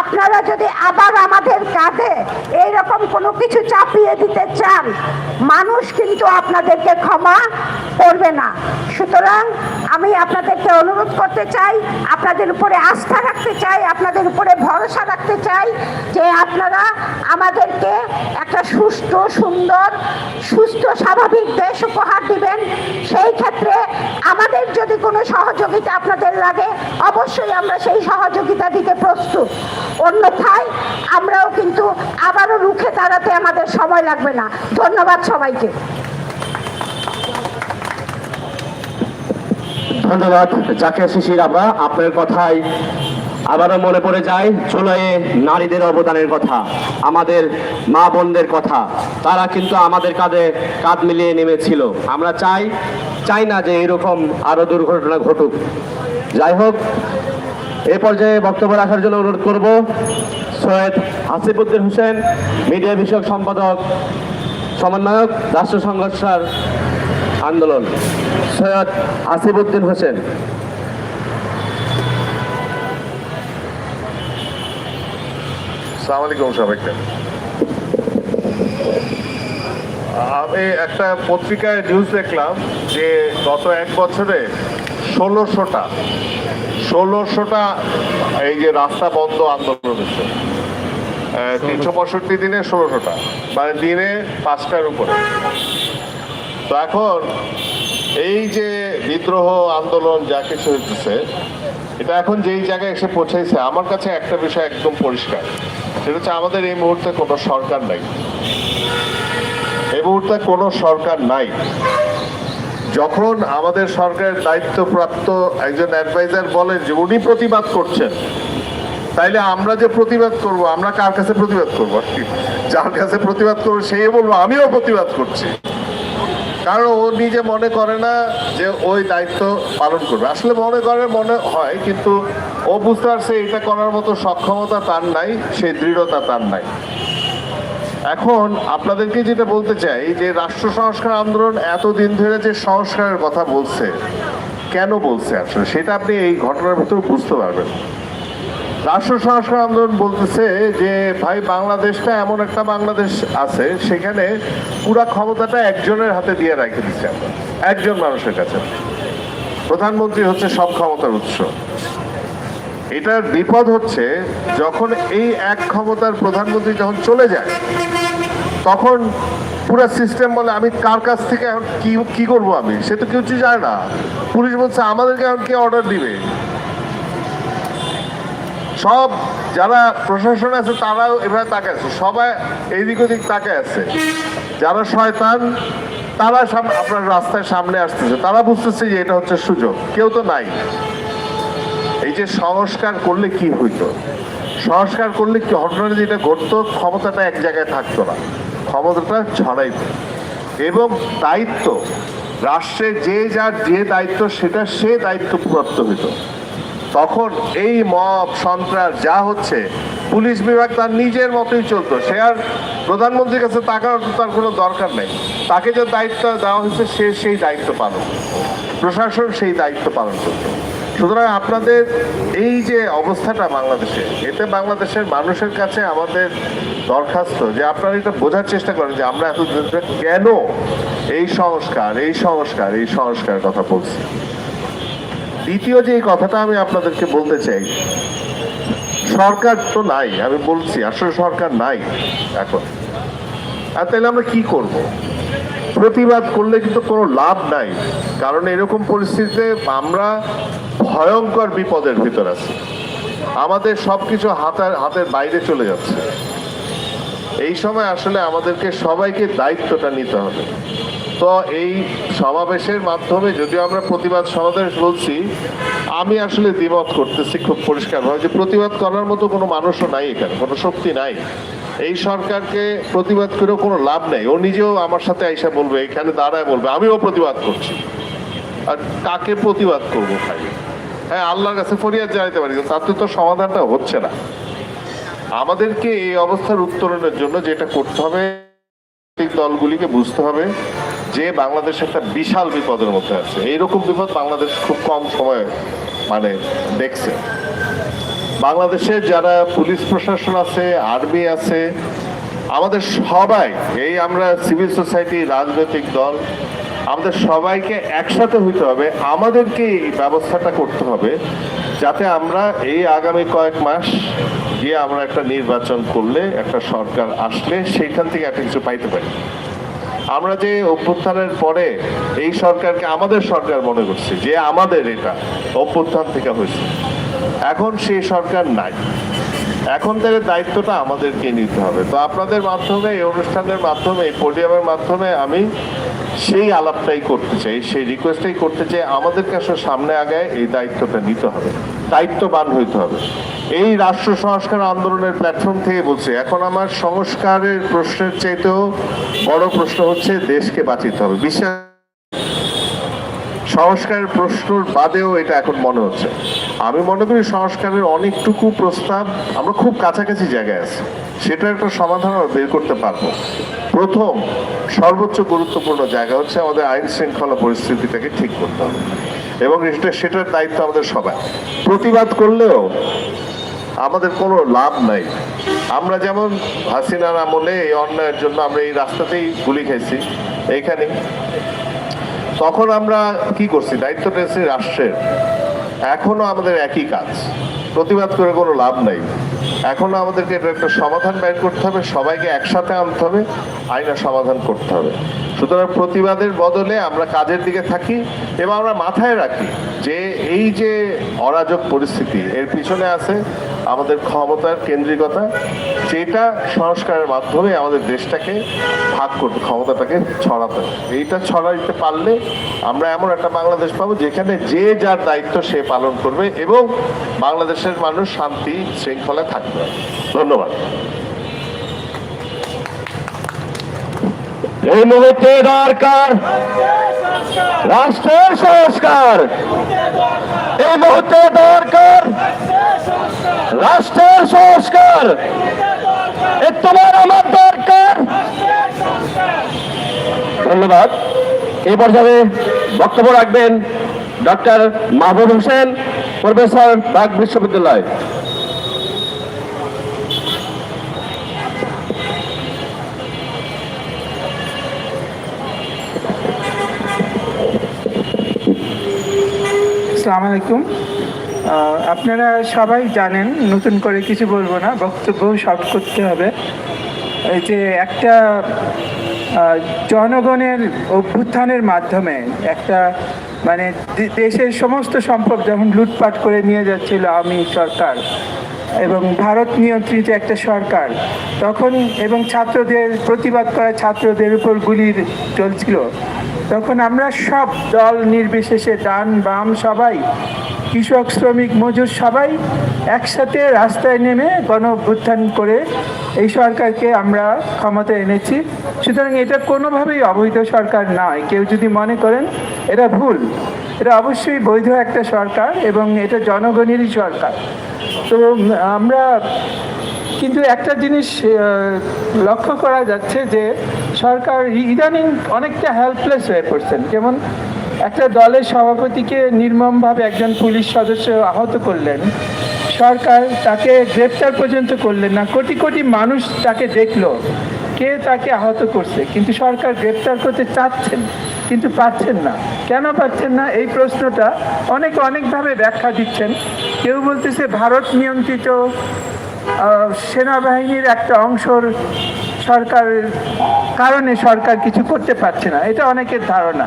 আপনারা যদি আবার আমাদের কাঁধে এইরকম কোনো কিছু চাপিয়ে দিতে চান, মানুষ কিন্তু আপনাদেরকে ক্ষমা করবে না। সুতরাং আমি আপনাদেরকে অনুরোধ করতে চাই, আপনাদের উপরে আস্থা রাখতে চাই, আপনাদের উপরে ভরসা রাখতে চাই যে আপনারা আমাদেরকে একটা সুস্থ সুন্দর, সুস্থ, স্বাভাবিক দেশ উপহার দিবেন। সেই ক্ষেত্রে সহযোগিতা আপনাদের লাগে, অবশ্যই আমরা সেই সহযোগিতা দিতে প্রস্তুত। অন্যথায় আমরাও কিন্তু আবারও রুখে দাঁড়াতে আমাদের সময় লাগবে না। ধন্যবাদ সবাইকে। ধন্যবাদ জাকিয়া শিশির আমরা আপনার কথাই আবারও মনে পড়ে যায় চুলাইয়ে নারীদের অবদানের কথা, আমাদের মা বোনদের কথা। তারা কিন্তু আমাদের কাঁধে কাঁধ মিলিয়ে নেমেছিল। আমরা চাই চাই না যে এরকম আরও দুর্ঘটনা ঘটুক। যাই হোক, এ পর্যায়ে বক্তব্য রাখার জন্য অনুরোধ করব সৈয়দ হাসিবুদ্দিন হোসেন, মিডিয়া বিষয়ক সম্পাদক, সমন্বয়ক রাষ্ট্র সংঘর্ষার আন্দোলন। সৈয়দ আসিফউদ্দিন হোসেন। সালাম আলাইকুম সবাইকে। আমি একটা পত্রিকায় নিউজ দেখলাম যে গত এক বছরে ষোলোশোটা ষোলোশোটা এই যে রাস্তা বন্ধ আন্দোলন হচ্ছে। তিনশো পঁয়ষট্টি দিনে ষোলোশোটা মানে দিনে পাঁচটার উপরে। তো এখন এই যে বিদ্রোহ আন্দোলন যা কিছু হচ্ছে এটা এখন যেই জায়গায় এসে পৌঁছেছে আমার কাছে একটা বিষয় একদম পরিষ্কার। সেটা হচ্ছে আমাদের এই মুহূর্তে কোনো সরকার নাই। এই মুহূর্তে কোনো সরকার নাই। যখন আমাদের সরকারের দায়িত্বপ্রাপ্ত একজন অ্যাডভাইজার বলেন যে উনি প্রতিবাদ করছেন, তাইলে আমরা যে প্রতিবাদ করব, আমরা কার কাছে প্রতিবাদ করব? যার কাছে প্রতিবাদ করব সেই বলব, আমিও প্রতিবাদ করছি। কারণ ও নিজে মনে করে না যে ওই দায়িত্ব পালন করবে। আসলে মনে করে, মনে হয়, কিন্তু বুঝতে পারছে এটা করার মতো সক্ষমতা তার নাই সেই দৃঢ়তা তার নাই। এখন আপনাদেরকে যেটা বলতে চাই, যে রাষ্ট্র সংস্কার আন্দোলন এতদিন ধরে যে সংস্কারের কথা বলছে, কেন বলছে আসলে? সেটা আপনি এই ঘটনার ভিতরে বুঝতে পারবেন। রাষ্ট্র সংস্কার আন্দোলন বলতেছে যে, ভাই, বাংলাদেশটা এমন একটা বাংলাদেশ আছে, সেখানে পুরা ক্ষমতাটা একজনের হাতে দিয়ে রেখে দিচ্ছে একজন মানুষের কাছে। প্রধানমন্ত্রী হচ্ছে সব ক্ষমতার উৎস। এটার বিপদ হচ্ছে যখন এই এক ক্ষমতার প্রধানমন্ত্রী যখন চলে যায়, তখন পুরো সিস্টেম বলে, আমি কার কাছ থেকে এখন কি কি করব আমি? সে তো কিছু যায় না। পুলিশ বলছে, আমাদেরকে এখন কে অর্ডার দিবে? সব যারা প্রশাসন আছে, তারাও এভাবে তাকে আছে। সবাই এইদিক ওদিক তাকে আছে। যারা শয়তান, তারা আপনার রাস্তায় সামনে আসতেছে। তারা বুঝতেছে যে এটা হচ্ছে সুযোগ। কেউ তো নাই। যে সংস্কার করলে কি হইতো? সংস্কার করলে কি ঘটনা যেটা ঘটতো, ক্ষমতাটা এক জায়গায় থাকতো না। ক্ষমতাটা ছড়াইতো এবং দায়িত্ব, রাষ্ট্রে যে যার যে দায়িত্ব, সেটা সে দায়িত্ব প্রাপ্ত হইতো। তখন এই মব, সন্ত্রাস যা হচ্ছে, পুলিশ বিভাগ তার নিজের মতোই চলতো। সে আর প্রধানমন্ত্রীর কাছে তাকানোর তো তার কোনো দরকার নেই। তাকে যে দায়িত্ব দেওয়া হয়েছে, সে সেই দায়িত্ব পালন প্রশাসন সেই দায়িত্ব পালন করত। সুতরাং আপনাদের এই যে অবস্থাটা বাংলাদেশে, এতে বাংলাদেশের মানুষের কাছে আমাদের দরখাস্ত যে আপনারা এটা বোঝার চেষ্টা করেন যে আমরা এত কেন এই সংস্কার এই সংস্কার, এই সংস্কারের কথা বলছি। দ্বিতীয় যে কথাটা আমি আপনাদেরকে বলতে চাই, সরকার তো নাই, আমি বলছি আসলে সরকার নাই এখন। আর তাহলে আমরা কি করব? প্রতিবাদ করলে কিন্তু কোনো লাভ নাই। কারণ এরকম পরিস্থিতিতে আমরা ভয়ঙ্কর বিপদের ভিতর আছি। আমাদের সবকিছু হাতের হাতের বাইরে চলে যাচ্ছে। এই সময় আসলে আমাদেরকে সবাইকে দায়িত্বটা নিতে হবে। তো এই সমাবেশের মাধ্যমে যদিও আমরা প্রতিবাদ সমাবেশ বলছি, আমি আসলে দ্বিমত করতেছি খুব পরিষ্কারভাবে যে প্রতিবাদ করার মতো কোনো মানুষও নাই এখানে, কোনো শক্তি নাই। এই সরকারকে প্রতিবাদ করেও কোনো লাভ নেই। ও নিজেও আমার সাথে আইসা বলবে, এখানে দাঁড়ায় বলবে। আমিও প্রতিবাদ করছি। আর কাকে প্রতিবাদ করব ভাই? হ্যাঁ আল্লাহর কাছে ফরিয়াদ জানাইতে পারি তাতে তো সমাধানটা হচ্ছে না। আমাদেরকে এই অবস্থার উত্তরণের জন্য যেটা করতে হবে দলগুলিকে বুঝতে হবে যে বাংলাদেশ একটা বিশাল বিপদের মধ্যে আছে। এইরকম বিপদ বাংলাদেশ খুব কম সময়ে মানে দেখছে। বাংলাদেশের যারা পুলিশ প্রশাসন আছে, আর্মি আছে, আমাদের সবাই, এই আমরা সিভিল সোসাইটি, রাজনৈতিক দল, আমাদের সবাইকে একসাথে হইতে হবে। আমাদেরকে এই ব্যবস্থাটা করতে হবে যাতে আমরা এই আগামী কয়েক মাস গিয়ে আমরা একটা নির্বাচন করলে একটা সরকার আসলে সেইখান থেকে একটা কিছু পাইতে পারি। আমরা যে অভ্যুত্থানের পরে এই সরকারকে আমাদের সরকার মনে করছি যে আমাদের এটা অভ্যুত্থান থেকে হয়েছে। এখন সে সরকার নাই। এখন থেকে দায়িত্বটা আমাদেরকে নিতে হবে। তো আপনাদের মাধ্যমে, এই অনুষ্ঠানের মাধ্যমে, এই পোডিয়ামের মাধ্যমে আমি সেই আলাপটাই করতে চাই, সেই রিকোয়েস্টটাই করতে চাই। আমাদেরকে আসলে সামনে আগায় এই দায়িত্বটা নিতে হবে। দায়িত্ববান হইতে হবে। এই রাষ্ট্র সংস্কার আন্দোলনের প্ল্যাটফর্ম থেকে বলছি, এখন আমার সংস্কারের প্রশ্নের চাইতেও বড় প্রশ্ন হচ্ছে, দেশকে বাঁচিতে হবে। বিশ্বাস সংস্কারের প্রশ্নর বাদেও এটা এখন মনে হচ্ছে। আমি মনে করি সংস্কারের অনেকটুকু প্রস্তাব আমরা খুব কাছাকাছি জায়গায় আছি। সেটা একটা সমাধান আমরা বের করতে পারব। প্রথম, সর্বোচ্চ গুরুত্বপূর্ণ জায়গা হচ্ছে আমাদের আইন শৃঙ্খলা পরিস্থিতিটাকে ঠিক করতে হবে। এবং এটা, সেটার দায়িত্ব আমাদের সবাই। প্রতিবাদ করলেও আমাদের কোনো লাভ নাই। আমরা যেমন হাসিনার আমলে এই অন্যায়ের জন্য আমরা এই রাস্তাতেই গুলি খাইছি এইখানে তখন আমরা কি করছি? দায়িত্ব নিয়েছি রাষ্ট্রের। এখনও আমাদের একই কাজ। প্রতিবাদ করে কোনো লাভ নাই। এখনও আমাদেরকে এটা একটা সমাধান বের করতে হবে, সবাইকে একসাথে আনতে হবে, আইনা সমাধান করতে হবে সুতরাং প্রতিবাদের বদলে আমরা কাজের দিকে থাকি এবং আমরা মাথায় রাখি যে এই যে অরাজক পরিস্থিতি, এর পিছনে আছে আমাদের ক্ষমতার কেন্দ্রিকতা, যেটা সংস্কারের মাধ্যমে আমাদের দেশটাকে ভাগ করতে ক্ষমতাটাকে ছড়াতে। এইটা ছড়াইতে পারলে আমরা এমন একটা বাংলাদেশ পাবো যেখানে যে যার দায়িত্ব সে পালন করবে এবং বাংলাদেশের মানুষ শান্তি শৃঙ্খলায় থাকবে ধন্যবাদ। এই মুহূর্তে দরকার রাষ্ট্রের সংস্কার। এই মুহূর্তে দরকার রাষ্ট্রের সংস্কার। তোমার আমার দরকার। ধন্যবাদ। এই পর্যায়ে বক্তব্য রাখবেন ডক্টর মাহবুব হোসেন, প্রফেসর বাগ বিশ্ববিদ্যালয়। আসসালামু আলাইকুম। আপনারা সবাই জানেন, নতুন করে কিছু বলব না, বক্তব্য শর্ট করতে হবে। এই যে একটা জনগণের অভ্যুত্থানের মাধ্যমে একটা মানে দেশের সমস্ত সম্পদ যখন লুটপাট করে নিয়ে যাচ্ছিল আওয়ামী সরকার এবং ভারত নিয়ন্ত্রিত একটা সরকার তখন এবং ছাত্রদের, প্রতিবাদ করা ছাত্রদের উপর গুলি চলছিল। তখন আমরা সব দল নির্বিশেষে ডান, বাম সবাই, কৃষক, শ্রমিক, মজুর সবাই একসাথে রাস্তায় নেমে গণ অভ্যুত্থান করে এই সরকারকে আমরা ক্ষমতায় এনেছি। সুতরাং এটা কোনোভাবেই অবৈধ সরকার নয়। কেউ যদি মনে করেন এটা ভুল, এটা অবশ্যই বৈধ একটা সরকার এবং এটা জনগণেরই সরকার। তো আমরা কিন্তু একটা জিনিস লক্ষ্য করা যাচ্ছে যে সরকার ইদানিং অনেকটা হেল্পলেস হয়ে পড়ছেন। যেমন একটা দলের সভাপতিকে নির্মমভাবে একজন পুলিশ সদস্য আহত করলেন। সরকার তাকে গ্রেপ্তার পর্যন্ত করলেন না। কোটি কোটি মানুষ তাকে দেখল, কে তাকে আহত করছে। কিন্তু সরকার গ্রেপ্তার করতে চাচ্ছেন, কিন্তু পাচ্ছেন না। কেন পাচ্ছেন না? এই প্রশ্নটা অনেক অনেকভাবে ব্যাখ্যা দিচ্ছেন। কেউ বলতেছে ভারত নিয়ন্ত্রিত সেনাবাহিনীর একটা অংশর সরকারের কারণে সরকার কিছু করতে পারছে না। এটা অনেকের ধারণা।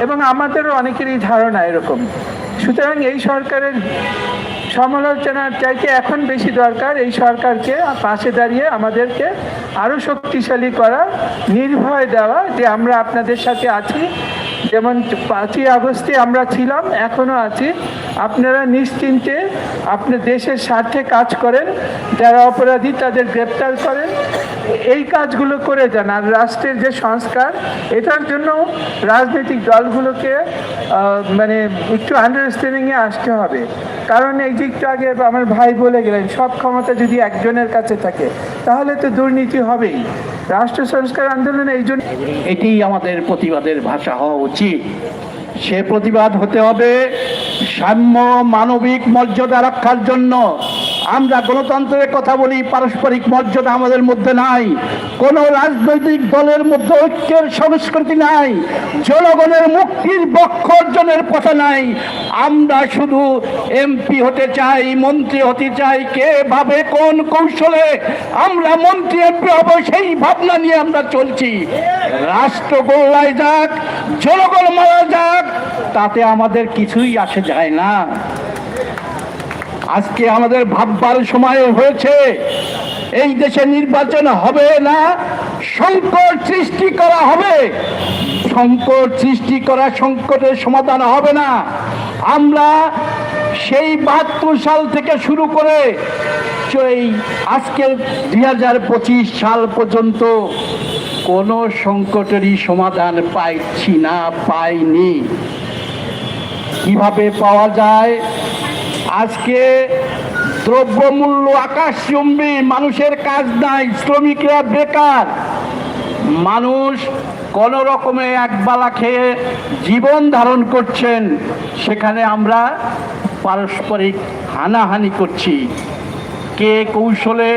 এবং আমাদেরও অনেকেরই ধারণা এরকম। সুতরাং এই সরকারের সমালোচনার চাইতে এখন বেশি দরকার এই সরকারকে পাশে দাঁড়িয়ে আমাদেরকে আরও শক্তিশালী করা নির্ভয় দেওয়া যে আমরা আপনাদের সাথে আছি। যেমন পাঁচই আগস্টে আমরা ছিলাম এখনও আছি। আপনারা নিশ্চিন্তে আপনার দেশের স্বার্থে কাজ করেন, যারা অপরাধী তাদের গ্রেপ্তার করেন। এই কাজগুলো করে যান। আর রাষ্ট্রের যে সংস্কার, এটার জন্য রাজনৈতিক দলগুলোকে মানে একটু আন্ডারস্ট্যান্ডিংয়ে আসতে হবে। কারণ এই যে একটু আগে আমার ভাই বলে গেলেন, সব ক্ষমতা যদি একজনের কাছে থাকে, তাহলে তো দুর্নীতি হবেই। রাষ্ট্র সংস্কার আন্দোলনে এই জন্য এটি আমাদের প্রতিবাদের ভাষা হওয়া উচিত। সে প্রতিবাদ হতে হবে সাম্য মানবিক মর্যাদা রক্ষার জন্য। আমরা গণতন্ত্রের কথা বলি, পারস্পরিক মর্যাদা আমাদের মধ্যে নাই, কোনো রাজনৈতিক দলের মধ্যে ঐক্যের সংস্কৃতি নাই, জনগণের মুক্তির বক্ষ অর্জনের কথা নাই। আমরা শুধু এমপি হতে চাই, মন্ত্রী হতে চাই, কে ভাবে কোন কৌশলে আমরা মন্ত্রী, এমপি হব সেই ভাবনা নিয়ে আমরা চলছি। রাষ্ট্র গোল্লায় যাক, জনগণ মারা যাক, তাতে আমাদের কিছুই আসে যায় না। আজকে আমাদের ভাববার সময় হয়েছে, এই দেশে নির্বাচন হবে না, সংকট সৃষ্টি করা হবে। সংকট সৃষ্টি করা সংকটের সমাধান হবে না। আমরা সেই বাহাত্তর সাল থেকে শুরু করে এই আজকের দুই হাজার পঁচিশ সাল পর্যন্ত কোনো সংকটেরই সমাধান পাইছি না, পাইনি। কীভাবে পাওয়া যায়? আজকে দ্রব্যমূল্য আকাশচুম্বী, মানুষের কাজ নাই, শ্রমিকরা বেকার। মানুষ কোন রকমে একবেলা খেয়ে জীবন ধারণ করছেন, সেখানে আমরা পারস্পরিক হানাহানি করছি। কে কৌশলে,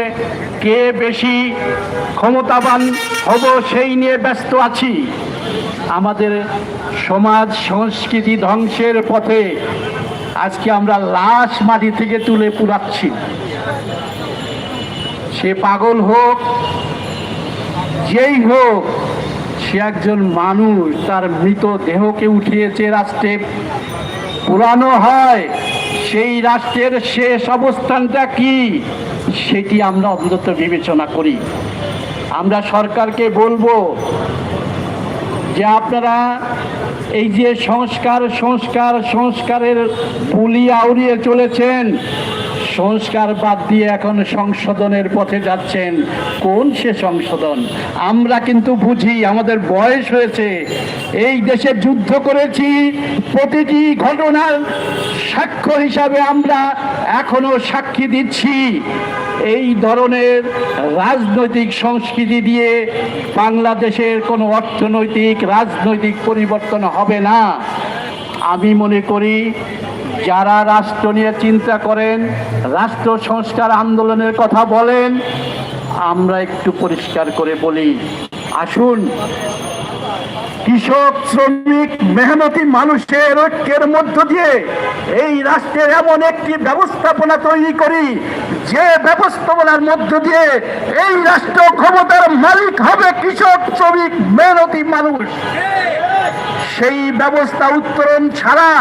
কে বেশি ক্ষমতাবান হব সেই নিয়ে ব্যস্ত আছি। আমাদের সমাজ, সংস্কৃতি ধ্বংসের পথে আজকে আমরা লাশ মাটি থেকে তুলে পুরাচ্ছি। সে পাগল হোক, যেই হোক, সে একজন মানুষ, তার মৃত দেহকে উঠিয়েছে রাষ্ট্রে। পুরানো হয়, সেই রাষ্ট্রের শেষ অবস্থানটা কি? সেটি আমরা অন্তত বিবেচনা করি। আমরা সরকারকে বলব যে আপনারা এই যে সংস্কার সংস্কার, সংস্কারের বুলি আউড়িয়ে চলেছেন, সংস্কার বাদ দিয়ে এখন সংশোধনের পথে যাচ্ছেন। কোন সে সংশোধন? আমরা কিন্তু বুঝি, আমাদের বয়স হয়েছে। এই দেশে যুদ্ধ করেছি, প্রতিটি ঘটনার সাক্ষ্য হিসাবে আমরা এখনও সাক্ষী দিচ্ছি। এই ধরনের রাজনৈতিক সংস্কৃতি দিয়ে বাংলাদেশের কোনো অর্থনৈতিক, রাজনৈতিক পরিবর্তন হবে না। আমি মনে করি, যারা রাষ্ট্র নিয়ে চিন্তা করেন, রাষ্ট্র সংস্কার আন্দোলনের কথা বলেন, আমরা একটু পরিষ্কার করে বলি। আসুন কৃষক, শ্রমিক, মেহনতি মানুষের ঐক্যের মধ্য দিয়ে এই রাষ্ট্রের এমন একটি ব্যবস্থাপনা তৈরি করি, যে ব্যবস্থাপনার মধ্য দিয়ে এই রাষ্ট্র ক্ষমতার মালিক হবে কৃষক, শ্রমিক, মেহনতি মানুষ। সেই ব্যবস্থা উত্তরণ ছাড়া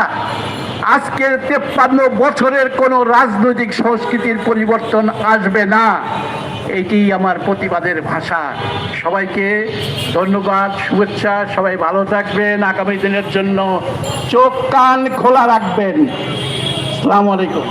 আজকের তেপ্পান্ন বছরের কোনো রাজনৈতিক সংস্কৃতির পরিবর্তন আসবে না। এটি আমার প্রতিবাদের ভাষা। সবাইকে ধন্যবাদ, শুভেচ্ছা, সবাই ভালো থাকবেন, আগামী দিনের জন্য চোখ কান খোলা রাখবেন। আসসালামু আলাইকুম।